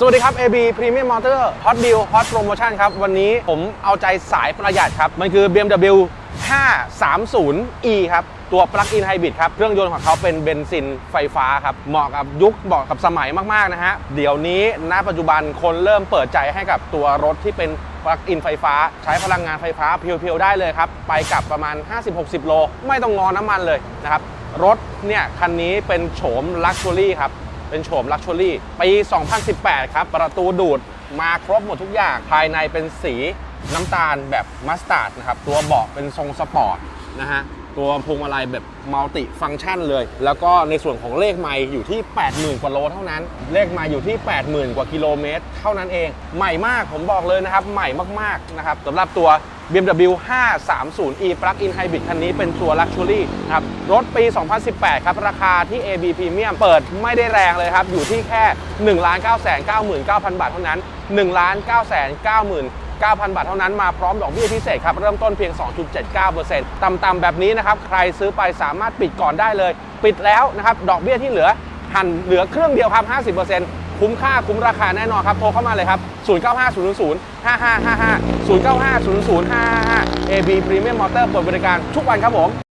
สวัสดีครับ AB Premium Motor Hot Deal Hot Promotion ครับ วันนี้ผมเอาใจสายประหยัดครับ มันคือ BMW 530e ครับ ตัว Plug-in Hybrid ครับ เครื่องยนต์ของเขาเป็นเบนซินไฟฟ้าครับ เหมาะกับยุคเหมาะกับสมัยมาก ๆ นะฮะ เดี๋ยวนี้ณปัจจุบันคนเริ่มเปิดใจให้กับตัวรถที่เป็น Plug-in ไฟฟ้า ใช้พลังงานไฟฟ้าเพียวๆได้เลยครับ ไปกลับประมาณ 50-60 โล ไม่ต้องงอน้ำมันเลยนะครับรถเนี่ยคันนี้เป็นโฉม Luxury ครับ เป็นโฉมลักชัวรี่ปี 2018 ครับ ประตูดูดมาครบหมดทุกอย่าง ภายในเป็นสีน้ำตาลแบบมัสตาร์ดนะครับ ตัวเบาะเป็นทรงสปอร์ต นะฮะ ตัวพวงมาลัยแบบมัลติฟังก์ชันเลย แล้วก็ในส่วนของเลขไมล์อยู่ที่ 80,000 กว่าโลเท่านั้น เลขไมล์อยู่ที่ 80,000 กว่ากิโลเมตร เท่านั้นเอง ใหม่มากผมบอกเลยนะครับ ใหม่มากๆนะครับสำหรับตัว BMW 530e Plug-in Hybrid คันนี้เป็นตัว Luxury ครับ รถปี 2018 ครับ ราคาที่ AB Premium เปิดไม่ได้แรงเลยครับ อยู่ที่แค่ 1 9 9 9 9 0บาทเท่านั้น 1 9 9 9 9,000 บาทเท่านั้นมาพร้อมดอกเบี้ยพิเศษครับ เริ่มต้นเพียง 2.79%ต่ำๆแบบนี้นะครับใครซื้อไปสามารถปิดก่อนได้เลย ปิดแล้วนะครับดอกเบี้ยที่เหลือหันเหลือเครื่องเดียวครับ 50%คุ้มค่าคุ้มราคาแน่นอนครับ โทรเข้ามาเลยครับ 0950055555 0950055555 AB Premium Motor เปิดบริการทุกวันครับผม